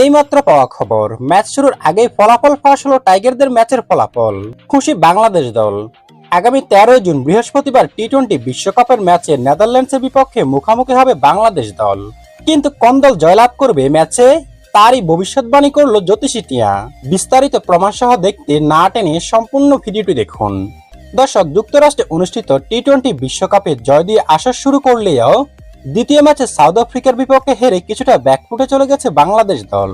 এইমাত্র পাওয়া খবর, ম্যাচ শুরুর আগেই ফলাফল ফাঁস হলো টাইগারদের ম্যাচের ফলাফল। খুশি বাংলাদেশ দল। আগামী তেরোই জুন বৃহস্পতিবার টি টোয়েন্টি বিশ্বকাপের ম্যাচে নেদারল্যান্ডসের বিপক্ষে মুখোমুখি হবে বাংলাদেশ দল। কিন্তু কোন দল জয়লাভ করবে ম্যাচে? তারই ভবিষ্যৎবাণী করল জ্যোতিষী টিয়া। বিস্তারিত প্রমাণ সহ দেখতে না টেনে সম্পূর্ণ ভিডিওটি দেখুন। দর্শক, যুক্তরাষ্ট্রে অনুষ্ঠিত টি টোয়েন্টি বিশ্বকাপে জয় দিয়ে আসা শুরু করলেও দ্বিতীয় ম্যাচে সাউথ আফ্রিকার বিপক্ষে হেরে কিছুটা ব্যাকফুটে চলে গেছে বাংলাদেশ দল।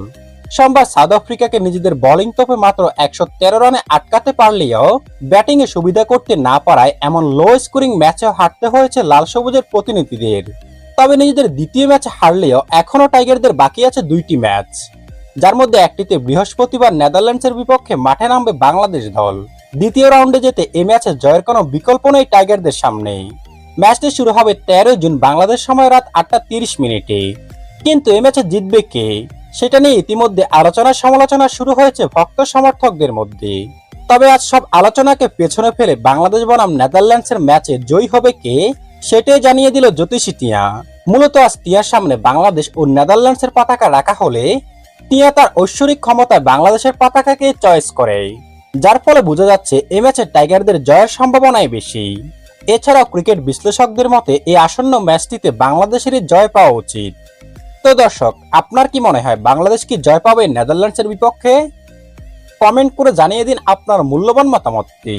সোমবার সাউথ আফ্রিকাকে নিজেদের বোলিং তোপে মাত্র একশো তেরো রানে আটকাতে পারলেও ব্যাটিংয়ে সুবিধা করতে না পারায় এমন লো স্কোরিং ম্যাচেও হারতে হয়েছে লাল সবুজের প্রতিনিধিদের। তবে নিজেদের দ্বিতীয় ম্যাচে হারলেও এখনও টাইগারদের বাকি আছে দুইটি ম্যাচ। যার মধ্যে একটিতে বৃহস্পতিবার নেদারল্যান্ডসের বিপক্ষে মাঠে নামবে বাংলাদেশ দল। দ্বিতীয় রাউন্ডে যেতে এ ম্যাচে জয়ের কোনো বিকল্প নেই টাইগারদের সামনেই। ম্যাচটি শুরু হবে তেরোই জুন বাংলাদেশ সময় রাত আটটা তিরিশ মিনিটে। কিন্তু এই ম্যাচে জিতবে কে, সেটা নিয়ে ইতিমধ্যে আলোচনা সমালোচনা শুরু হয়েছে ভক্ত সমর্থকদের মধ্যে। তবে আজ সব আলোচনাকে পেছনে ফেলে বাংলাদেশ বনাম নেদারল্যান্ডসের ম্যাচে জয়ী হবে কে, সেটাই জানিয়ে দিল জ্যোতিষী টিয়া। মূলত আজ টিয়ার সামনে বাংলাদেশ ও নেদারল্যান্ডসের পতাকা রাখা হলে টিয়া তার ঐশ্বরিক ক্ষমতায় বাংলাদেশের পতাকাকে চয়েস করে। যার ফলে বোঝা যাচ্ছে এ ম্যাচে টাইগারদের জয়ের সম্ভাবনাই বেশি। এছাড়াও ক্রিকেট বিশ্লেষকদের মতে, এই আসন্ন ম্যাচটিতে বাংলাদেশেরই জয় পাওয়া উচিত। তো দর্শক, আপনার কি মনে হয়, বাংলাদেশ কি জয় পাবে নেদারল্যান্ডসের বিপক্ষে? কমেন্ট করে জানিয়ে দিন আপনার মূল্যবান মতামতটি।